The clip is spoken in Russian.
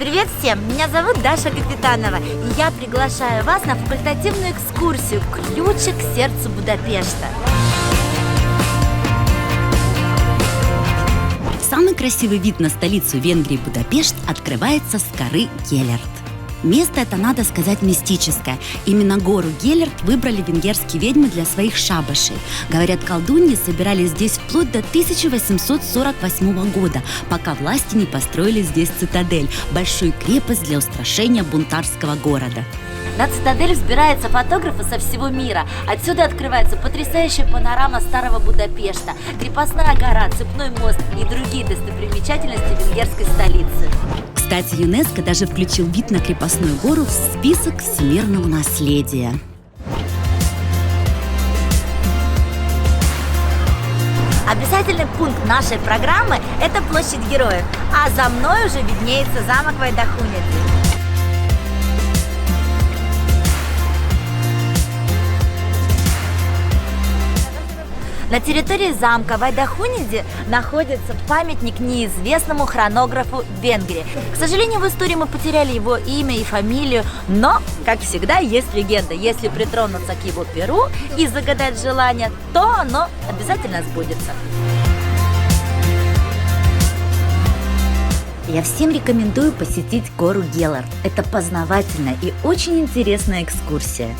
Привет всем! Меня зовут Даша Капитанова, и я приглашаю вас на факультативную экскурсию «Ключик к сердцу Будапешта». Самый красивый вид на столицу Венгрии Будапешт открывается с горы Геллерт. Место это, надо сказать, мистическое. Именно гору Геллерт выбрали венгерские ведьмы для своих шабашей. Говорят, колдуньи собирались здесь вплоть до 1848 года, пока власти не построили здесь цитадель – большую крепость для устрашения бунтарского города. На цитадель взбираются фотографы со всего мира. Отсюда открывается потрясающая панорама старого Будапешта, крепостная гора, цепной мост и другие достопримечательности венгерской столицы. Кстати, ЮНЕСКО даже включил вид на крепостную гору в список всемирного наследия. Обязательный пункт нашей программы – это площадь героев, а за мной уже виднеется замок Вайдахуницы. На территории замка Вайдахуниди находится памятник неизвестному хронографу Венгрии. К сожалению, в истории мы потеряли его имя и фамилию, но, как всегда, есть легенда. Если притронуться к его перу и загадать желание, то оно обязательно сбудется. Я всем рекомендую посетить гору Геллард. Это познавательная и очень интересная экскурсия.